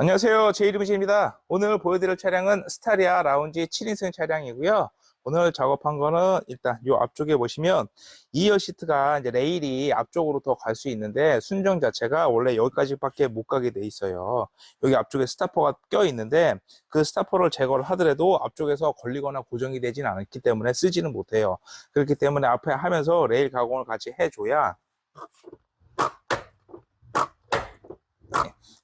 안녕하세요. 제 이름은 제입니다. 오늘 보여드릴 차량은 스타리아 라운지 7인승 차량이고요. 오늘 작업한 거는 일단 이 앞쪽에 보시면 2열 시트가 이제 레일이 앞쪽으로 더 갈 수 있는데 순정 자체가 원래 여기까지밖에 못 가게 돼 있어요. 여기 앞쪽에 스타퍼가 껴 있는데 그 스타퍼를 제거를 하더라도 앞쪽에서 걸리거나 고정이 되진 않기 때문에 쓰지는 못해요. 그렇기 때문에 앞에 하면서 레일 가공을 같이 해줘야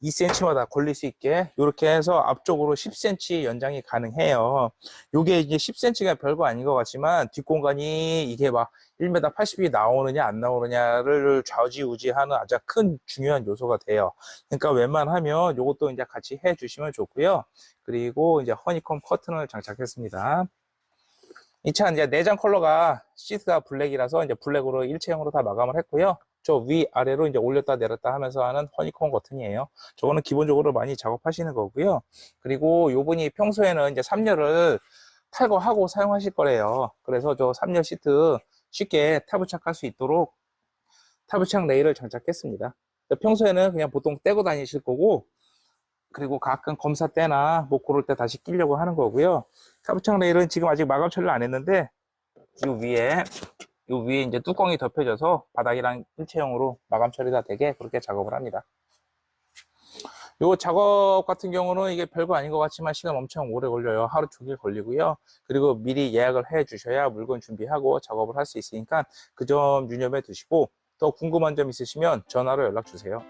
2cm마다 걸릴 수 있게 이렇게 해서 앞쪽으로 10cm 연장이 가능해요. 요게 이제 10cm가 별거 아닌 것 같지만 뒷공간이 이게 막 1m 80이 나오느냐 안 나오느냐를 좌지우지하는 아주 큰 중요한 요소가 돼요. 그러니까 웬만하면 요것도 이제 같이 해 주시면 좋고요. 그리고 이제 허니콤 커튼을 장착했습니다. 이차 이제 내장 컬러가 시트가 블랙이라서 이제 블랙으로 일체형으로 다 마감을 했고요. 저 위 아래로 이제 올렸다 내렸다 하면서 하는 허니콤 커튼이에요. 저거는 기본적으로 많이 작업하시는 거고요. 그리고 요분이 평소에는 이제 3열을 탈거하고 사용하실 거래요. 그래서 저 3열 시트 쉽게 타부착할 수 있도록 타부착 레일을 장착했습니다. 평소에는 그냥 보통 떼고 다니실 거고 그리고 가끔 검사 때나 뭐 그럴 때 다시 끼려고 하는 거고요. 타부착 레일은 지금 아직 마감 처리를 안 했는데 이 위에 이 위에 이제 뚜껑이 덮여져서 바닥이랑 일체형으로 마감 처리가 되게 그렇게 작업을 합니다. 요 작업 같은 경우는 이게 별거 아닌 것 같지만 시간 엄청 오래 걸려요. 하루 종일 걸리고요. 그리고 미리 예약을 해 주셔야 물건 준비하고 작업을 할 수 있으니까 그 점 유념해 두시고 더 궁금한 점 있으시면 전화로 연락 주세요.